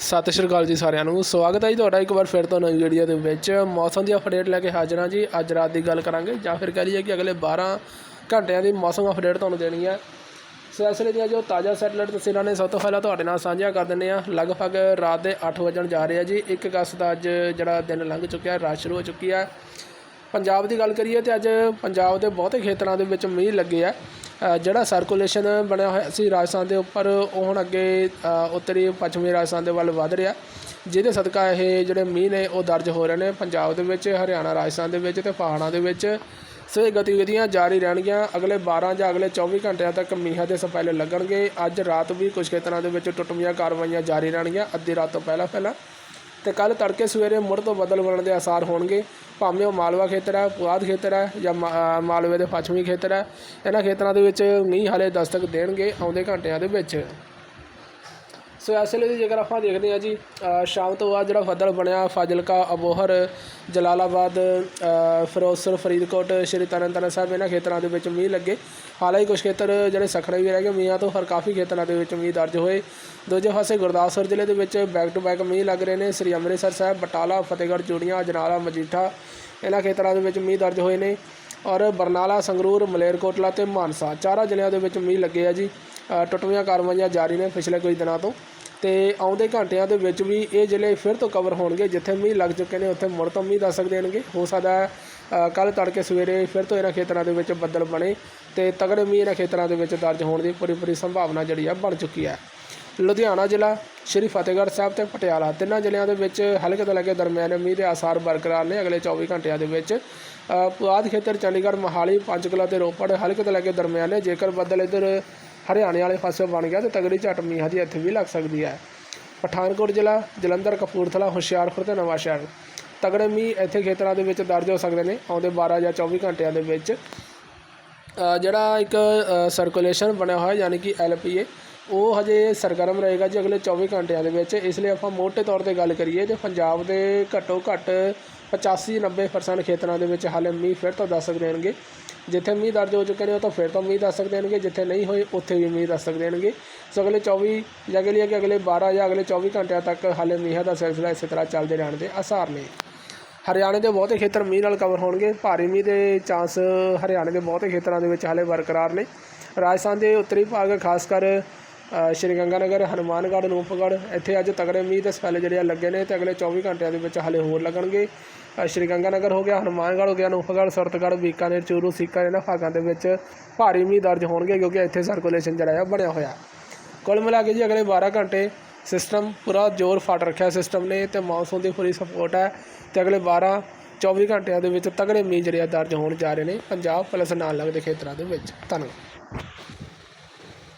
ਸਤਿ ਸ਼੍ਰੀ ਅਕਾਲ ਜੀ ਸਾਰਿਆਂ ਨੂੰ। ਸਵਾਗਤ ਹੈ ਜੀ ਤੁਹਾਡਾ ਇੱਕ ਵਾਰ ਫਿਰ ਤੋਂ ਨਵੀਂ ਵੀਡੀਓ ਦੇ ਵਿੱਚ। ਮੌਸਮ ਦੀ ਅਪਡੇਟ ਲੈ ਕੇ ਹਾਜ਼ਰ ਹਾਂ ਜੀ। ਅੱਜ ਰਾਤ ਦੀ ਗੱਲ ਕਰਾਂਗੇ ਜਾਂ ਫਿਰ ਕਹ ਲਈਏ ਕਿ ਅਗਲੇ 12 ਘੰਟਿਆਂ ਦੀ ਮੌਸਮ ਅਪਡੇਟ ਤੁਹਾਨੂੰ ਦੇਣੀ ਹੈ। ਸਿਲਸਿਲੇ ਦੀਆਂ ਜੋ ਤਾਜ਼ਾ ਸੈਟਲਾਈਟ ਤਸਵੀਰਾਂ ਨੇ ਸਭ ਤੋਂ ਪਹਿਲਾਂ ਤੁਹਾਡੇ ਨਾਲ ਸਾਂਝੀਆਂ ਕਰ ਦਿੰਦੇ ਆ ਲਗਭਗ ਰਾਤ ਦੇ 8 ਵਜਣ ਜਾ ਰਹੇ ਆ ਜੀ। 1 ਅਗਸਤ ਦਾ ਅੱਜ ਜਿਹੜਾ ਦਿਨ ਲੰਘ ਚੁੱਕਿਆ ਰਾਤ ਸ਼ੁਰੂ ਹੋ ਚੁੱਕੀ ਹੈ। ਪੰਜਾਬ ਦੀ ਗੱਲ ਕਰੀਏ ਤੇ ਅੱਜ ਪੰਜਾਬ ਦੇ ਬਹੁਤੇ ਖੇਤਰਾਂ ਦੇ ਵਿੱਚ ਮੀਂਹ ਲੱਗੇ ਆ। ਜਿਹੜਾ ਸਰਕੂਲੇਸ਼ਨ ਬਣਿਆ ਹੋਇਆ ਸੀ ਰਾਜਸਥਾਨ ਦੇ ਉੱਪਰ, ਉਹ ਹੁਣ ਅੱਗੇ ਉੱਤਰੀ, ਪੱਛਮੀ ਰਾਜਸਥਾਨ ਦੇ ਵੱਲ ਵੱਧ ਰਿਹਾ। ਜਿਹਦੇ ਸਦਕਾ ਇਹ ਜਿਹੜੇ ਮੀਂਹ ਨੇ, ਉਹ ਦਰਜ ਹੋ ਰਹੇ ਨੇ ਪੰਜਾਬ ਦੇ ਵਿੱਚ, ਹਰਿਆਣਾ, ਰਾਜਸਥਾਨ ਦੇ ਵਿੱਚ ਤੇ ਪਹਾੜਾਂ ਦੇ ਵਿੱਚ। ਸੋ ਇਹ ਗਤੀਵਿਧੀਆਂ ਜਾਰੀ ਰਹਿਣਗੀਆਂ। ਅਗਲੇ 12 ਜਾਂ ਅਗਲੇ 24 ਘੰਟਿਆਂ ਤੱਕ ਮੀਂਹਾਂ ਦੇ ਸਪੈਲੇ ਲੱਗਣਗੇ। ਅੱਜ ਰਾਤ ਵੀ ਕੁਝ ਖੇਤਰਾਂ ਦੇ ਵਿੱਚ ਟੁੱਟਵੀਆਂ ਕਾਰਵਾਈਆਂ ਜਾਰੀ ਰਹਿਣਗੀਆਂ। ਅੱਧੀ ਰਾਤ ਤੋਂ ਪਹਿਲਾਂ ਪਹਿਲਾਂ ਤੇ ਕੱਲ ਤੜਕੇ ਸਵੇਰੇ ਮੁੜ ਤੋਂ ਬਦਲ ਬਣਨ ਦੇ ਆਸਾਰ ਹੋਣਗੇ। ਭਾਵੇਂ ਉਹ ਮਾਲਵਾ ਖੇਤਰ ਹੈ, ਪੁਆਧ ਖੇਤਰ ਹੈ ਜਾਂ ਮਾ- ਮਾਲਵੇ ਦੇ ਪੱਛਮੀ ਖੇਤਰ ਹੈ। ਇਹਨਾਂ ਖੇਤਰਾਂ ਦੇ ਵਿੱਚ ਮੀਂਹ ਹਾਲੇ ਦਸਤਕ ਦੇਣਗੇ ਆਉਂਦੇ ਘੰਟਿਆਂ ਦੇ ਵਿੱਚ। ਸੋ ਇਸ ਲਈ ਜੇਕਰ ਆਪਾਂ ਦੇਖਦੇ ਹਾਂ ਜੀ ਸ਼ਾਮ ਤੋਂ ਬਾਅਦ ਜਿਹੜਾ ਬੱਦਲ ਬਣਿਆ ਫਾਜ਼ਿਲਕਾ ਅਬੋਹਰ ਜਲਾਲਾਬਾਦ ਅ, ਫਿਰੋਜ਼ਪੁਰ ਫਰੀਦਕੋਟ ਸ਼੍ਰੀ ਤਰਨਤਾਰਨ ਸਾਹਿਬ ਇਹਨਾਂ ਖੇਤਰਾਂ ਦੇ ਵਿੱਚ ਮੀਂਹ ਲੱਗੇ। ਹਾਲਾਂਕਿ ਕੁਝ ਖੇਤਰ ਜਿਹੜੇ ਸਖੜੇ ਵੀ ਰਹਿ ਗਏ ਮੀਂਹਾਂ ਤੋਂ ਹਰ ਕਾਫੀ ਖੇਤਰਾਂ ਦੇ ਵਿੱਚ ਮੀਂਹ ਦਰਜ ਹੋਏ। ਦੂਜੇ ਪਾਸੇ ਗੁਰਦਾਸਪੁਰ ਜ਼ਿਲ੍ਹੇ ਦੇ ਵਿੱਚ ਬੈਕ ਟੂ ਬੈਕ ਮੀਂਹ ਲੱਗ ਰਹੇ ਨੇ। ਸ੍ਰੀ ਅੰਮ੍ਰਿਤਸਰ ਸਾਹਿਬ ਬਟਾਲਾ ਫਤਿਹਗੜ੍ਹ ਚੂੜੀਆਂ ਅਜਨਾਲਾ ਮਜੀਠਾ ਇਹਨਾਂ ਖੇਤਰਾਂ ਦੇ ਵਿੱਚ ਮੀਂਹ ਦਰਜ ਹੋਏ ਨੇ। ਔਰ ਬਰਨਾਲਾ ਸੰਗਰੂਰ ਮਲੇਰਕੋਟਲਾ ਤੇ ਮਾਨਸਾ ਚਾਰਾਂ ਜ਼ਿਲ੍ਹਿਆਂ ਦੇ ਵਿੱਚ ਮੀਂਹ ਲੱਗੇ ਆ ਜੀ। ਟੁੱਟਵੀਆਂ ਕਾਰਵਾਈਆਂ ਜਾਰੀ ਨੇ ਪਿਛਲੇ ਕੁਝ ਦਿਨਾਂ ਤੋਂ। ਤੇ ਆਉਂਦੇ ਘੰਟਿਆਂ ਦੇ ਵਿੱਚ ਵੀ ਇਹ ਜ਼ਿਲ੍ਹੇ ਫਿਰ ਤੋਂ ਕਵਰ ਹੋਣਗੇ ਜਿੱਥੇ ਮੀਂਹ ਲੱਗ ਚੁੱਕੇ ਨੇ ਉੱਥੇ ਮੁੜ ਤੋਂ ਮੀਂਹ ਦਸਕ ਦੇਣਗੇ ਹੋ ਸਕਦਾ ਹੈ ਕੱਲ ਤੜਕੇ ਸਵੇਰੇ ਫਿਰ ਤੋਂ ਇਹਨਾਂ ਖੇਤਰਾਂ ਦੇ ਵਿੱਚ ਬੱਦਲ ਬਣੇ ਤੇ ਤਗੜੇ ਮੀਂਹ ਇਹਨਾਂ ਖੇਤਰਾਂ ਦੇ ਵਿੱਚ ਦਰਜ ਹੋਣ ਦੀ ਪੂਰੀ ਪੂਰੀ ਸੰਭਾਵਨਾ ਜਿਹੜੀ ਆ ਬਣ ਚੁੱਕੀ ਹੈ। ਲੁਧਿਆਣਾ ਜ਼ਿਲ੍ਹਾ ਸ਼੍ਰੀ ਫਤਿਹਗੜ੍ਹ ਸਾਹਿਬ ਤੇ ਪਟਿਆਲਾ ਤਿੰਨਾਂ ਜ਼ਿਲ੍ਹਿਆਂ ਦੇ ਵਿੱਚ ਹਲਕੇ ਤੋਂ ਲੈ ਕੇ ਦਰਮਿਆਨੇ ਮੀਂਹ ਦੇ ਆਸਾਰ ਬਰਕਰਾਰ ਨੇ ਅਗਲੇ 24 ਘੰਟਿਆਂ ਦੇ ਵਿੱਚ। ਅ, ਪੁਆਧ ਖੇਤਰ ਚੰਡੀਗੜ੍ਹ ਮੋਹਾਲੀ ਪੰਚਕੂਲਾ ਤੇ ਰੋਪੜ ਹਲਕੇ ਤੋਂ ਲੈ ਕੇ ਦਰਮਿਆਨੇ ਜੇਕਰ ਬੱਦਲ ਇੱਧਰ ਹਰਿਆਣੇ ਵਾਲੇ ਪਾਸੇ ਬਣ ਗਿਆ ਤੇ ਤਗੜੀ ਝਟ ਮੀਂਹ ਦੀ ਇੱਥੇ ਵੀ ਲੱਗ ਸਕਦੀ ਹੈ। ਪਠਾਨਕੋਟ ਜ਼ਿਲ੍ਹਾ ਜਲੰਧਰ, ਕਪੂਰਥਲਾ, ਹੁਸ਼ਿਆਰਪੁਰ ਤੇ ਨਵਾਂਸ਼ਹਿਰ ਤਗੜੇ ਮੀਂਹ ਇੱਥੇ ਖੇਤਰਾਂ ਦੇ ਵਿੱਚ ਦਰਜ ਹੋ ਸਕਦੇ ਨੇ। ਆਉਂਦੇ 12 ਜਾਂ 24 ਘੰਟਿਆਂ ਦੇ ਵਿੱਚ ਜਿਹੜਾ ਇੱਕ ਸਰਕੂਲੇਸ਼ਨ ਬਣਿਆ ਹੋਇਆ ਯਾਨੀ ਕਿ ਐਲਪੀਏ ਉਹ ਹਜੇ ਸਰਗਰਮ ਰਹੇਗਾ ਜੀ ਅਗਲੇ 24 ਘੰਟਿਆਂ ਦੇ ਵਿੱਚ। ਇਸ ਲਈ ਆਪਾਂ ਮੋਟੇ ਤੌਰ ਤੇ ਗੱਲ ਕਰੀਏ ਤੇ ਪੰਜਾਬ ਦੇ ਘੱਟੋ ਘੱਟ 85 90% ਖੇਤਰਾਂ ਦੇ ਵਿੱਚ ਹਾਲੇ ਮੀਂਹ ਫਿਰ ਤੋਂ ਦੱਸ ਸਕਦੇ ਦੇਣਗੇ। ਜਿੱਥੇ ਮੀਂਹ ਦਰਜ ਹੋ ਚੁੱਕੇ ਨੇ ਉਹ ਤਾਂ ਫਿਰ ਤੋਂ ਮੀਂਹ ਦੱਸ ਸਕਦੇ ਦੇਣਗੇ ਜਿੱਥੇ ਨਹੀਂ ਹੋਏ, ਉੱਥੇ ਵੀ ਮੀਂਹ ਦੱਸ ਸਕਦੇ ਦੇਣਗੇ ਸੋ ਅਗਲੇ 24 ਜਾਂ ਅਗਲੇ ਕਿ ਅਗਲੇ 12 ਜਾਂ ਅਗਲੇ 24 ਘੰਟਿਆਂ ਤੱਕ ਹਾਲੇ ਮੀਂਹਾਂ ਦਾ ਸਿਲਸਿਲਾ ਇਸੇ ਤਰ੍ਹਾਂ ਚੱਲਦੇ ਰਹਿਣ ਦੇ ਆਸਾਰ ਨੇ। ਹਰਿਆਣੇ ਦੇ ਬਹੁਤੇ ਖੇਤਰ ਮੀਂਹ ਨਾਲ ਕਵਰ ਹੋਣਗੇ। ਭਾਰੀ ਮੀਂਹ ਦੇ ਚਾਂਸ ਹਰਿਆਣੇ ਦੇ ਬਹੁਤੇ ਖੇਤਰਾਂ ਦੇ ਵਿੱਚ ਹਾਲੇ ਬਰਕਰਾਰ ਨੇ। ਰਾਜਸਥਾਨ ਦੇ ਉੱਤਰੀ ਭਾਗ, ਖਾਸ ਕਰ ਸ਼੍ਰੀ ਗੰਗਾਨਗਰ ਹਨੂਮਾਨਗੜ੍ਹ ਅਨੂਪਗੜ੍ਹ ਇੱਥੇ ਅੱਜ ਤਗੜੇ ਮੀਂਹ ਦੇ ਸਪੈਲੇ ਜਿਹੜੇ ਆ ਲੱਗੇ ਨੇ ਤੇ ਅਗਲੇ 24 ਘੰਟਿਆਂ ਦੇ ਵਿੱਚ ਹਾਲੇ ਹੋਰ ਲੱਗਣਗੇ। ਅ, ਸ਼੍ਰੀ ਗੰਗਾਨਗਰ ਹੋ ਗਿਆ ਹਨੂਮਾਨਗੜ੍ਹ ਹੋ ਗਿਆ ਨੂਪਗੜ੍ਹ ਸੁਰਤਗੜ੍ਹ ਬੀਕਾਨੇਰ ਚੂਰੂ ਸੀਕਰ ਇਹਨਾਂ ਭਾਗਾਂ ਦੇ ਵਿੱਚ ਭਾਰੀ ਮੀਂਹ ਦਰਜ ਹੋਣਗੇ ਕਿਉਂਕਿ ਇੱਥੇ ਸਰਕੂਲੇਸ਼ਨ ਜਿਹੜਾ ਆ ਬਣਿਆ ਹੋਇਆ। ਕੁੱਲ ਮਿਲਾ ਕੇ ਜੀ ਅਗਲੇ 12 ਘੰਟੇ ਸਿਸਟਮ ਪੂਰਾ ਜ਼ੋਰ ਫੜ ਰੱਖਿਆ ਸਿਸਟਮ ਨੇ ਤੇ ਮੌਨਸੂਨ ਦੀ ਪੂਰੀ ਸਪੋਰਟ ਹੈ ਤੇ ਅਗਲੇ 12 24 ਘੰਟਿਆਂ ਦੇ ਵਿੱਚ ਤਗੜੇ ਮੀਂਹ ਜਿਹੜੇ ਆ ਦਰਜ ਹੋਣ ਜਾ ਰਹੇ ਨੇ। ਪੰਜਾਬ ਪਲਸ ਨਾਲ ਲੱਗਦੇ ਖੇਤਰਾਂ ਦੇ ਵਿੱਚ। ਧੰਨਵਾਦ।